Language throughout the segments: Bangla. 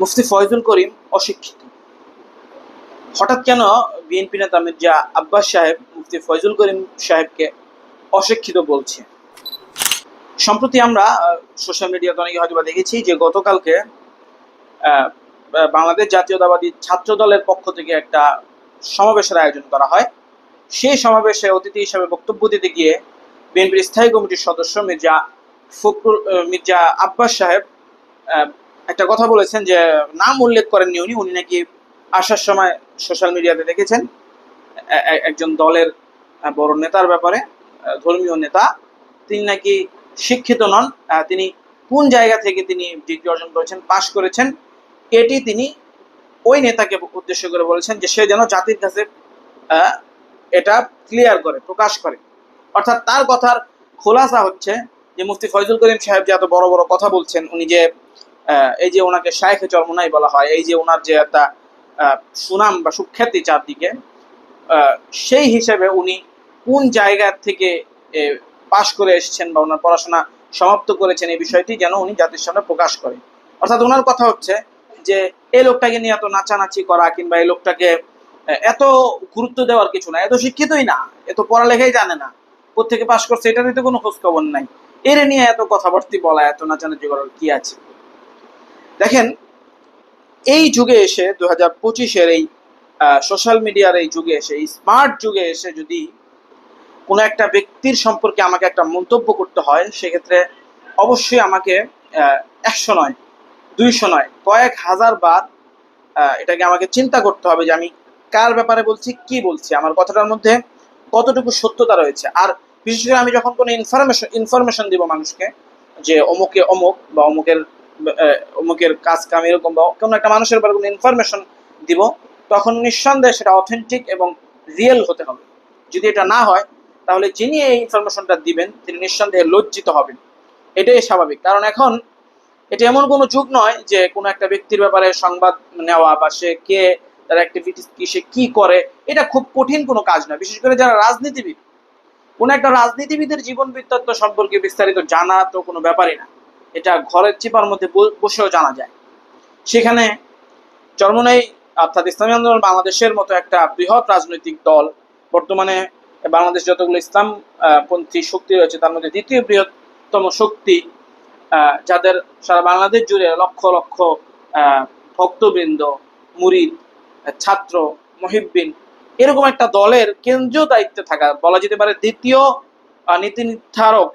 মুফতি ফয়জুল করিম অশিক্ষিত। হঠাৎ কেন বিএনপি নেতা মির্জা আব্বাস সাহেব, মুফতি ফয়জুল করিম সাহেবকে অশিক্ষিত বলছে? সম্প্রতি আমরা সোশ্যাল মিডিয়াতে অনেকে হয়তো দেখেছি যে গতকালকে বাংলাদেশ জাতীয়তাবাদী ছাত্র দলের পক্ষ থেকে একটা সমাবেশের আয়োজন করা হয়। সেই সমাবেশে অতিথি হিসেবে বক্তব্য দিতে গিয়ে বিএনপির স্থায়ী কমিটির সদস্য মির্জা ফখরুল মির্জা আব্বাস সাহেব একটা কথা বলেছেন যে নাম উল্লেখ করেননি উনি উনি নাকি আসার সময় সোশ্যাল মিডিয়াতে দেখেছেন একজন দলের বড় নেতার ব্যাপারে, ধর্মীয় নেতা, তিনি নাকি শিক্ষিত নন তিনি কোন জায়গা থেকে তিনি ডিগ্রি অর্জন করেছেন, পাশ করেছেন, এটি তিনি ওই নেতাকে উদ্দেশ্য করে বলেছেন যে সে যেন জাতির কাছে এটা ক্লিয়ার করে, প্রকাশ করে। অর্থাৎ তার কথার খোলাসা হচ্ছে যে মুফতি ফয়জুল করিম সাহেব যে এত বড় বড় কথা বলছেন, উনি যে এই যে ওনাকে শায়েখে চরমনাই বলা হয়, এই যে ওনার যে একটা সুনাম বা সুখ্যাতি চারদিকে সেই হিসেবে উনি কোন জায়গা থেকে পাশ করে এসেছেন বা ওনার পড়াশোনা সমাপ্ত করেছেন এই বিষয়টি যেন উনি জাতির সামনে প্রকাশ করেন। অর্থাৎ ওনার কথা হচ্ছে যে, এই লোকটাকে নিয়ে এত নাচানাচি করা কিংবা এই লোকটাকে এত গুরুত্ব দেওয়ার কিছু না এত শিক্ষিতই না এত পড়ালেখাই জানে না কোথেকে পাশ করছে, এটারই তো কোনো খোঁজ খবর নাই। এর নিয়ে এত কথাবার্তি বলা, এত নাচানাচি করার কি আছে? দেখেন, এই যুগে এসে দু হাজার পঁচিশের এই সোশ্যাল মিডিয়ার এই যুগে এসে, এই স্মার্ট যুগে এসে যদি কোনো একটা ব্যক্তির সম্পর্কে আমাকে একটা মন্তব্য করতে হয়, সেক্ষেত্রে অবশ্যই আমাকে একশো নয়, দুইশো নয়, কয়েক হাজার বার এটাকে আমাকে চিন্তা করতে হবে যে আমি কার ব্যাপারে বলছি, কি বলছি। আমার কথাটার মধ্যে কতটুকু সত্যতা রয়েছে। আর বিশেষ করে আমি যখন কোনো ইনফরমেশন ইনফরমেশন দিব মানুষকে, যে অমুকে অমুক বা অমুকের অমুকের কাজ কাম এরকম বা কোনো একটা মানুষের ব্যাপারে কোনো ইনফরমেশন দিব, তখন নিঃসন্দেহে সেটা অথেন্টিক এবং রিয়েল হতে হবে। যদি এটা না হয়, তাহলে যিনি এই ইনফরমেশনটা দিবেন, তিনি নিঃসন্দেহে লজ্জিত হবেন। এটাই স্বাভাবিক। কারণ এখন এটা এমন কোনো যুগ নয় যে কোনো একটা ব্যক্তির ব্যাপারে সংবাদ নেওয়া বা সে কে, তার অ্যাক্টিভিটিস কি, সে করে, এটা খুব কঠিন কোনো কাজ নয়। বিশেষ করে যারা রাজনীতিবিদ। কোনো একটা রাজনীতিবিদের জীবন বৃত্তান্ত সম্পর্কে বিস্তারিত জানা তো কোনো ব্যাপারই না। এটা ঘরের চিপার মধ্যে বসেও জানা যায়। সেখানে চরমনাই অর্থাৎ ইসলামী আন্দোলন বাংলাদেশের মতো একটা বৃহৎ রাজনৈতিক দল বর্তমানে বাংলাদেশ যতগুলো ইসলাম আহ, পন্থী শক্তি রয়েছে তার মধ্যে দ্বিতীয় বৃহত্তম শক্তি যাদের সারা বাংলাদেশ জুড়ে লক্ষ লক্ষ ভক্তবৃন্দ মুরিদ ছাত্র মহিব্বিন এরকম একটা দলের কেন্দ্রীয় দায়িত্বে থাকা বলা যেতে পারে দ্বিতীয় নীতি নির্ধারক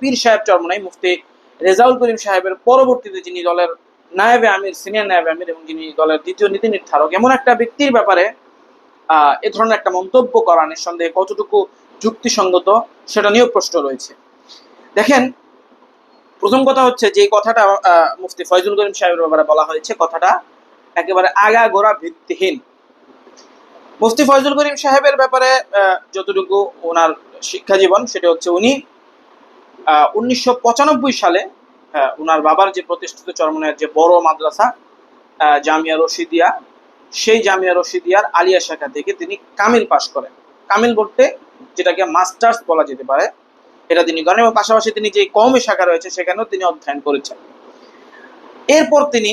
পীর সাহেব চরমনাই মুফতি রেজাউল করিম সাহেবের পরবর্তীতে যিনি দলের নায়েবে আমির সিনিয়র নায়েবে আমির এবং যিনি দলের দ্বিতীয় নীতি নির্ধারক এমন একটা ব্যক্তির ব্যাপারে আহ, এ ধরনের একটা মন্তব্য করা নিঃসন্দেহে কতটুকু যুক্তিসঙ্গত সেটা নিয়েও প্রশ্ন রয়েছে। দেখেন প্রথম কথা হচ্ছে যে কথাটা মুফতি ফয়জুল করিম সাহেবের ব্যাপারে বলা হয়েছে কথাটা একেবারে আগা গোড়া ভিত্তিহীন। মুফতি ফয়জুল করিম সাহেবের ব্যাপারে যতটুকু ওনার শিক্ষা জীবন সেটা হচ্ছে উনি উনিশশো পঁচানব্বই সালে আহ, ওনার বাবার যে প্রতিষ্ঠিত চরমনের যে বড় মাদ্রাসা জামিয়া রশিদিয়া সেই জামিয়া রশিদিয়ার আলিয়া শাখা থেকে তিনি কামিল পাশ করেন। কামিল বলতে যেটাকে মাস্টার্স বলা যেতে পারে এটা তিনি করেন এবং পাশাপাশি তিনি যে কওমি শাখা রয়েছে সেখানেও তিনি অধ্যয়ন করেছেন। এরপর তিনি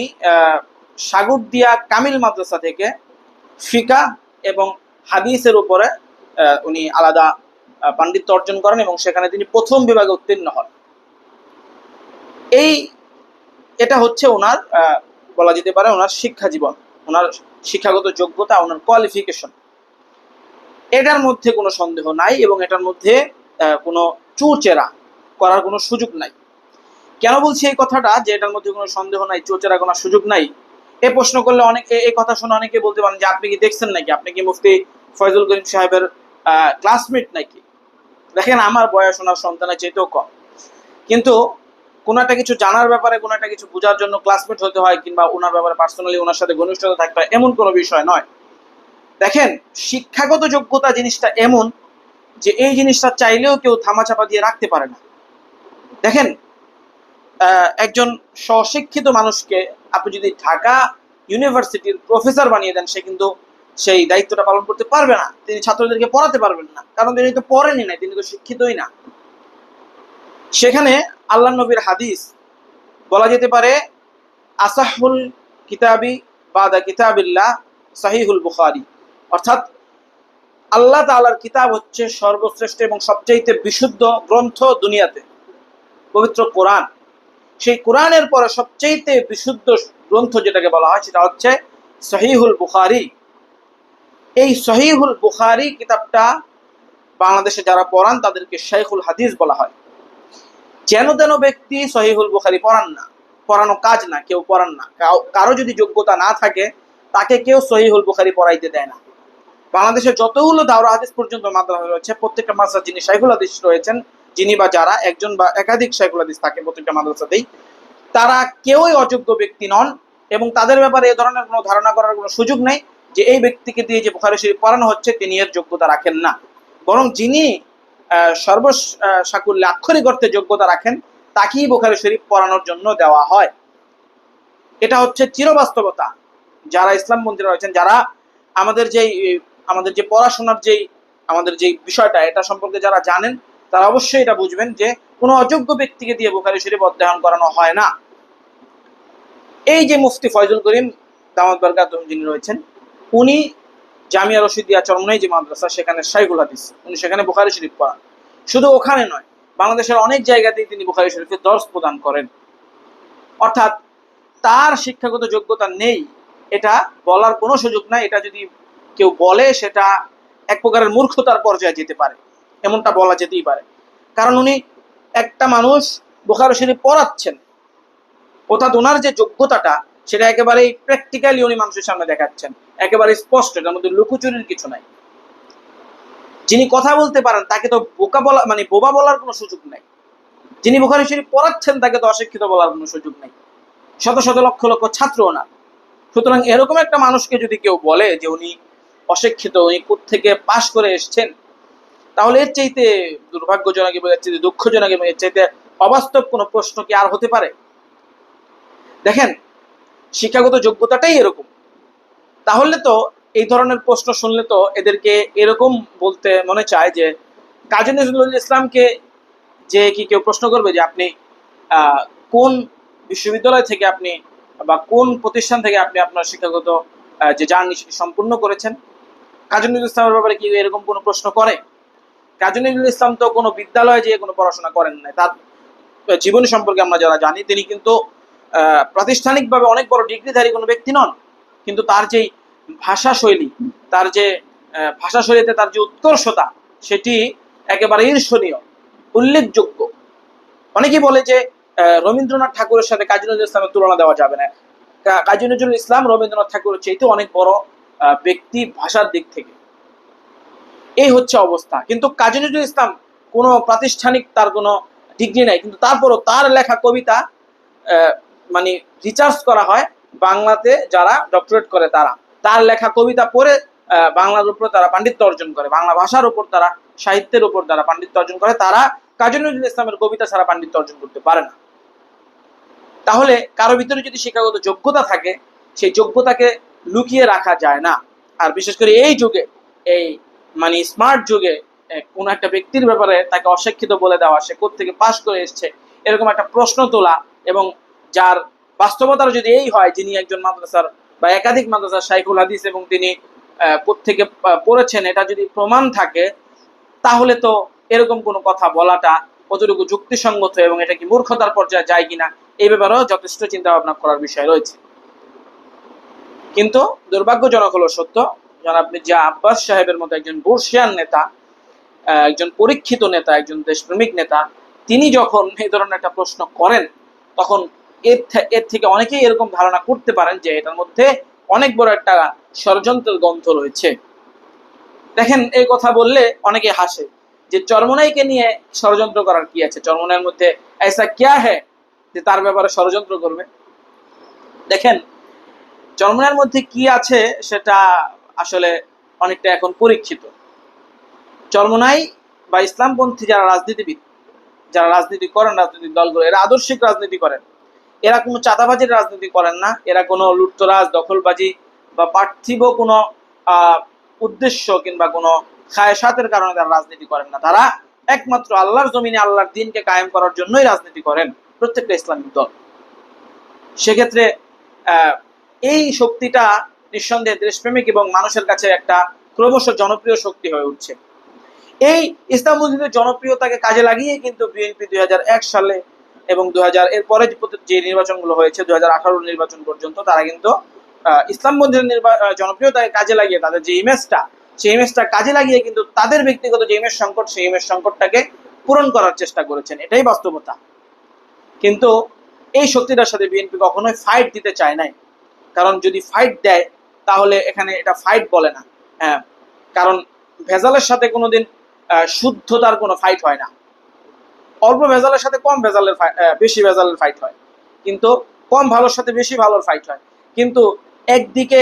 সাগরদিয়া কামিল মাদ্রাসা থেকে ফিকা এবং হাদিসের উপরে উনি আলাদা পাণ্ডিত্য অর্জন করেন এবং সেখানে তিনি প্রথম বিভাগে উত্তীর্ণ হন। এই এটা হচ্ছে ওনার বলা যেতে পারে ওনার শিক্ষা জীবন, ওনার শিক্ষাগত যোগ্যতা, ওনার কোয়ালিফিকেশন এটার মধ্যে কোনো সন্দেহ নাই এবং এটার মধ্যে কোনো চুচেরা করার কোনো সুযোগ নাই। কেন বলছি এই কথাটা? যে এটার মধ্যে কোনো সন্দেহ নাই, চোচেরা কোনো সুযোগ নাই। এ প্রশ্ন করলে অনেক এই কথা শুনে অনেকে বলতে পারেন যে, আপনি কি দেখছেন নাকি? আপনি কি মুফতি ফয়জুল করিম সাহেবের ক্লাসমেট নাকি? দেখেন আমার বয়স ওনার সন্তানের চেয়েতেও কম। কিন্তু কোনো একটা কিছু জানার ব্যাপারে, কোনো একটা কিছু বোঝার জন্য ক্লাসমেট হতে হয় কিংবা ওনার ব্যাপারে পার্সোনালি ওনার সাথে ঘনিষ্ঠতা থাকতে হয়, এমন কোনো বিষয় নয়। দেখেন, শিক্ষাগত যোগ্যতা জিনিসটা এমন যে এই জিনিসটা চাইলেও কেউ থামাচাপা দিয়ে রাখতে পারে না। দেখেন একজন স্বশিক্ষিত মানুষকে আপনি যদি ঢাকা ইউনিভার্সিটির প্রফেসর বানিয়ে দেন, সে কিন্তু সেই দায়িত্বটা পালন করতে পারবে না। তিনি ছাত্রদেরকে পড়াতে পারবেন না। কারণ তিনি তো পড়েনি না তিনি তো শিক্ষিতই না। সেখানে আল্লাহ নবীর হাদিস বলা যেতে পারে, আসাহুল কিতাবি বাদা কিতাবিল্লাহ সাহিহুল বুখারি। অর্থাৎ আল্লাহ তাআলার কিতাব হচ্ছে সর্বশ্রেষ্ঠ এবং সবচাইতে বিশুদ্ধ গ্রন্থ দুনিয়াতে, পবিত্র কোরআন। সেই কোরআনের পরে সবচাইতে বিশুদ্ধ গ্রন্থ যেটাকে বলা হয়, সেটা হচ্ছে সহিহুল বুখারি। এই সহিহুল বুখারি কিতাবটা বাংলাদেশে যারা পড়ান, তাদেরকে শেখুল হাদিস বলা হয়। যেন তেন ব্যক্তি সহিহুল বুখারি পড়ান না, পড়ানো কাজ না, কেউ পড়ান না। কারও যদি যোগ্যতা না থাকে, তাকে কেউ সহিহুল বুখারি পড়াইতে দেয় না। বাংলাদেশে যতগুলো দাওরা হাদিস পর্যন্ত মাদ্রাসা রয়েছে, প্রত্যেকটা মাদ্রাসা যিনি শাইখুল হাদিস রয়েছেন, যিনি বা যারা একজন বা একাধিক শাইখুল হাদিস থাকে প্রত্যেকটা মাদ্রাসাতেই, তারা কেউই অযোগ্য ব্যক্তি নন এবং তাদের ব্যাপারে এ ধরনের কোনো ধারণা করার কোনো সুযোগ নেই। যে এই ব্যক্তিকে দিয়ে যে বুখারি শরীফ পড়ানো হচ্ছে তিনি এর যোগ্যতা রাখেন না। বরং যিনি আহ, সর্ব আহ, আক্ষরিক অর্থে যোগ্যতা রাখেন তাকেই বুখারি শরীফ পড়ানোর জন্য দেওয়া হয়। এটা হচ্ছে চিরবাস্তবতা। যারা ইসলাম মন্দিরে রয়েছেন যারা আমাদের যেই আমাদের যে পড়াশোনার যেই আমাদের যে বিষয়টা এটা সম্পর্কে যারা জানেন তারা অবশ্যই এটা বুঝবেন যে কোনো অযোগ্য ব্যক্তিকে দিয়ে বুখারি শরীফ অধ্যয়ন করানো হয় না। এই যে মুফতি ফয়জুল করিম দামাত বারকাত যিনি রয়েছেন উনি জামিয়া রশিদিয়া চরমনাই যে মাদ্রাসা, সেখানে শাইখুল হাদিস, উনি সেখানে বুখারি শরীফ পড়ান। শুধু ওখানে নয়, বাংলাদেশের অনেক জায়গাতেই তিনি বুখারি শরীফের দর্শ প্রদান করেন। অর্থাৎ তার শিক্ষাগত যোগ্যতা নেই, এটা বলার কোনো সুযোগ নাই, এটা যদি কেউ বলে, সেটা এক প্রকারের মূর্খতার পর্যায়ে যেতে পারে, এমনটা বলা যেতেই পারে। কারণ উনি একটা মানুষ বোখারো শরীফ পড়াচ্ছেন, অর্থাৎ ওনার যে যোগ্যতাটা সেটা একেবারেই প্র্যাকটিক্যালি উনি মানুষের সামনে দেখাচ্ছেন। একেবারে স্পষ্ট, এটার মধ্যে লুকোচুরির কিছু নাই। যিনি কথা বলতে পারেন, তাকে তো বোকা বলা মানে বোবা বলার কোনো সুযোগ নাই। যিনি বোখারি শরীফ পড়াচ্ছেন, তাকে তো অশিক্ষিত বলার কোনো সুযোগ নেই। শত শত লক্ষ লক্ষ ছাত্র ওনার সুতরাং এরকম একটা মানুষকে যদি কেউ বলে যে উনি অশিক্ষিত, উনি থেকে পাশ করে এসছেন, তাহলে এর চাইতে দুর্ভাগ্যজনক এবং এর চাইতে দুঃখজনক এবং এর চাইতে অবাস্তব কোনো প্রশ্ন কি আর হতে পারে? দেখেন শিক্ষাগত যোগ্যতাটাই এরকম। তাহলে তো এই ধরনের প্রশ্ন শুনলে তো এদেরকে এরকম বলতে মনে চায় যে, কাজী নজরুল ইসলামকে যে কি কেউ প্রশ্ন করবে যে আপনি কোন বিশ্ববিদ্যালয় থেকে আপনি বা কোন প্রতিষ্ঠান থেকে আপনি আপনার শিক্ষাগত যে জার্নি সেটি সম্পূর্ণ করেছেন? কাজী নজরুল ইসলামের ব্যাপারে কি এরকম কোনো প্রশ্ন করে? কাজী নজরুল ইসলাম তো কোনো বিদ্যালয়ে যেয়ে কোনো পড়াশোনা করেন না তার, জীবনী সম্পর্কে আমরা যারা জানি, তিনি কিন্তু প্রাতিষ্ঠানিকভাবে অনেক বড় ডিগ্রিধারী কোনো ব্যক্তি নন, কিন্তু তার যেই ভাষা শৈলী তার যে ভাষা শৈলীতে তার যে উৎকর্ষতা, সেটি একেবারে ঈর্ষণীয় উল্লেখযোগ্য। অনেকেই বলে যে রবীন্দ্রনাথ ঠাকুরের সাথে কাজী নজরুল ইসলামের তুলনা দেওয়া যাবে না। কাজী নজরুল ইসলাম, রবীন্দ্রনাথ ঠাকুরের চাইতে অনেক বড় ব্যক্তি ভাষার দিক থেকে। এই হচ্ছে অবস্থা। কিন্তু কাজী নজরুল ইসলাম কোনো প্রাতিষ্ঠানিক তার কোনো ডিগ্রি নাই, কিন্তু তারপরও তার লেখা কবিতা মানে রিচার্জ করা হয় বাংলাতে যারা ডক্টরেট করে তারা। তার লেখা, কবিতা পড়ে বাংলার উপর তারা পাণ্ডিত্য অর্জন করে, বাংলা ভাষার উপর তারা, সাহিত্যের উপর তারা পাণ্ডিত্য অর্জন করে, তারা কাজী নজরুল ইসলামের কবিতা ছাড়া পাণ্ডিত্য অর্জন করতে পারে না। তাহলে কারও ভিতরে যদি শিক্ষাগত যোগ্যতা থাকে, সেই যোগ্যতাকে লুকিয়ে রাখা যায় না। আর বিশেষ করে এই যুগে, এই মানে স্মার্ট যুগে কোনো একটা ব্যক্তির ব্যাপারে তাকে অশিক্ষিত বলে দেওয়া, সে থেকে পাশ করে এসছে, এরকম একটা প্রশ্ন তোলা এবং যার বাস্তবতার যদি এই হয় যিনি একজন মাদ্রাসার বা একাধিক মাদ্রাসার শাইখুল হাদিস এবং তিনি আহ, পড়েছেন এটা যদি প্রমাণ থাকে তাহলে তো এরকম কোনো কথা বলাটা কতটুকু যুক্তিসঙ্গত এবং এটা কি মূর্খতার পর্যায়ে যায় কিনা এই ব্যাপারেও যথেষ্ট চিন্তা ভাবনা করার বিষয় রয়েছে। কিন্তু দুর্ভাগ্যজনক হলো সত্য জনাব মির্জা আব্বাস সাহেবের মতো একজন বর্ষিয়ান নেতা একজন পরীক্ষিত নেতা একজন দেশপ্রেমিক নেতা তিনি যখন এই ধরনের একটা প্রশ্ন করেন তখন এর থে- এর থেকে অনেকেই এরকম ধারণা করতে পারেন যে এটার মধ্যে অনেক বড় একটা ষড়যন্ত্রের গন্ধ রয়েছে দেখেন এই কথা বললে অনেকে হাসে যে চরমনাইকে নিয়ে ষড়যন্ত্র করার কি আছে চরমনাইয়ের মধ্যে ऐसा क्या है যে তার ব্যাপারে ষড়যন্ত্র করবে দেখেন চরমনাইয়ের মধ্যে কি আছে সেটা আসলে অনেকটা এখন পরীক্ষিত চরমনাই বা ইসলামপন্থী যারা রাজনীতিবিদ যারা রাজনীতি করেন রাজনৈতিক দলগুলো এরা আদর্শিক রাজনীতি করেন এরা কোনো চাঁদাবাজির রাজনীতি করেন না। এরা কোনো লুটতরাজ, দখলবাজি বা পার্থিব কোনো উদ্দেশ্য কিংবা কোনো খায়সাতের কারণে তারা রাজনীতি করেন না। তারা একমাত্র আল্লাহর জমিনে আল্লাহর দিনকে কায়েম করার জন্যই রাজনীতি করেন প্রত্যেকটা ইসলামিক দল। সেক্ষেত্রে এই শক্তিটা নিঃসন্দেহে দেশপ্রেমিক এবং মানুষের কাছে একটা ক্রমশ জনপ্রিয় শক্তি হয়ে উঠছে। এই ইসলাম মসজিদের জনপ্রিয়তাকে কাজে লাগিয়ে কিন্তু বিএনপি দুই হাজার এক সালে এবং দু হাজার এর পরে যে নির্বাচনগুলো হয়েছে দু হাজার নির্বাচন পর্যন্ত তারা কিন্তু আহ, ইসলাম মন্দিরের নির্বা- জনপ্রিয়তাকে কাজে লাগিয়ে তাদের যে ইমেজটা সেই ইমেজটা কাজে লাগিয়ে কিন্তু তাদের ব্যক্তিগত যে ইমেজ সংকট সেই ইমেজ সংকটটাকে পূরণ করার চেষ্টা করেছেন। এটাই বাস্তবতা। কিন্তু এই শক্তিটার সাথে বিএনপি কখনোই ফাইট দিতে চায় নাই। কারণ যদি ফাইট দেয় তাহলে এখানে এটা ফাইট বলে না। হ্যাঁ কারণ ভেজালের সাথে কোনোদিন শুদ্ধতার কোনো ফাইট হয় না। অল্প ভেজালের সাথে কম ভেজালের বেশি ভেজালের ফাইট হয়। কিন্তু কম ভালোর সাথে বেশি ভালোর ফাইট হয়। কিন্তু একদিকে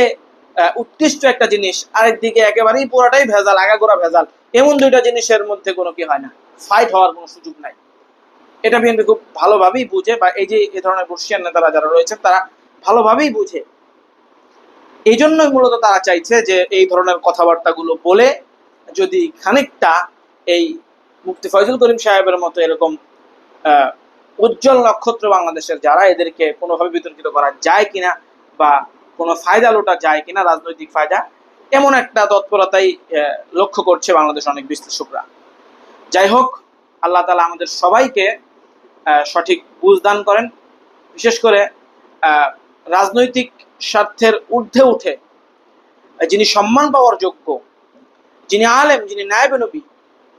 উৎকৃষ্ট একটা জিনিস, আরেকদিকে একেবারেই পুরাটাই ভেজাল, আগাগোড়া ভেজাল, এমন দুইটা জিনিসের মধ্যে কোনো কি হয় না। ফাইট হওয়ার কোনো সুযোগ নাই। এটা বিএনপি খুব ভালোভাবেই বুঝে বা এই যে এ ধরনের বর্ষিয়ান নেতারা যারা রয়েছেন, তারা ভালোভাবেই বুঝে। এই জন্যই মূলত তারা চাইছে যে এই ধরনের কথাবার্তাগুলো বলে যদি খানিকটা এই মুফতি ফয়জুল করিম সাহেবের মতো এরকম উজ্জ্বল নক্ষত্র বাংলাদেশের যারা এদেরকে কোনোভাবে বিতর্কিত করা যায় কিনা বা কোনো ফায়দা লোটা যায় কিনা, রাজনৈতিক ফায়দা, এমন একটা তৎপরতাই লক্ষ্য করছে বাংলাদেশ অনেক বিশ্লেষকরা। যাই হোক, আল্লাহ তালা আমাদের সবাইকে সঠিক বুঝ দান করেন। বিশেষ করে রাজনৈতিক স্বার্থের ঊর্ধ্বে উঠে যিনি সম্মান পাওয়ার যোগ্য, যিনি আলেম, যিনি নায়েবে নবী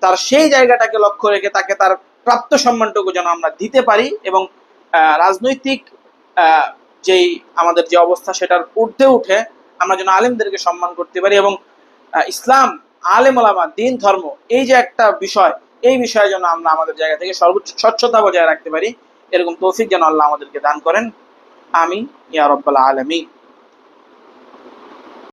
তার সেই জায়গাটাকে লক্ষ্য রেখে তাকে তার প্রাপ্ত সম্মানটুকু যেন আমরা দিতে পারি এবং রাজনৈতিক যেই আমাদের যে অবস্থা সেটার ঊর্ধ্বে উঠে আমরা যেন আলেমদেরকে সম্মান করতে পারি এবং ইসলাম, আলেম আলামা দিন, ধর্ম এই যে একটা বিষয়, এই বিষয়ে যেন আমরা আমাদের জায়গা থেকে সর্বোচ্চ স্বচ্ছতা বজায় রাখতে পারি, এরকম তৌফিক যেন আল্লাহ আমাদেরকে দান করেন। আমি ইয়া রব্বাল আলমী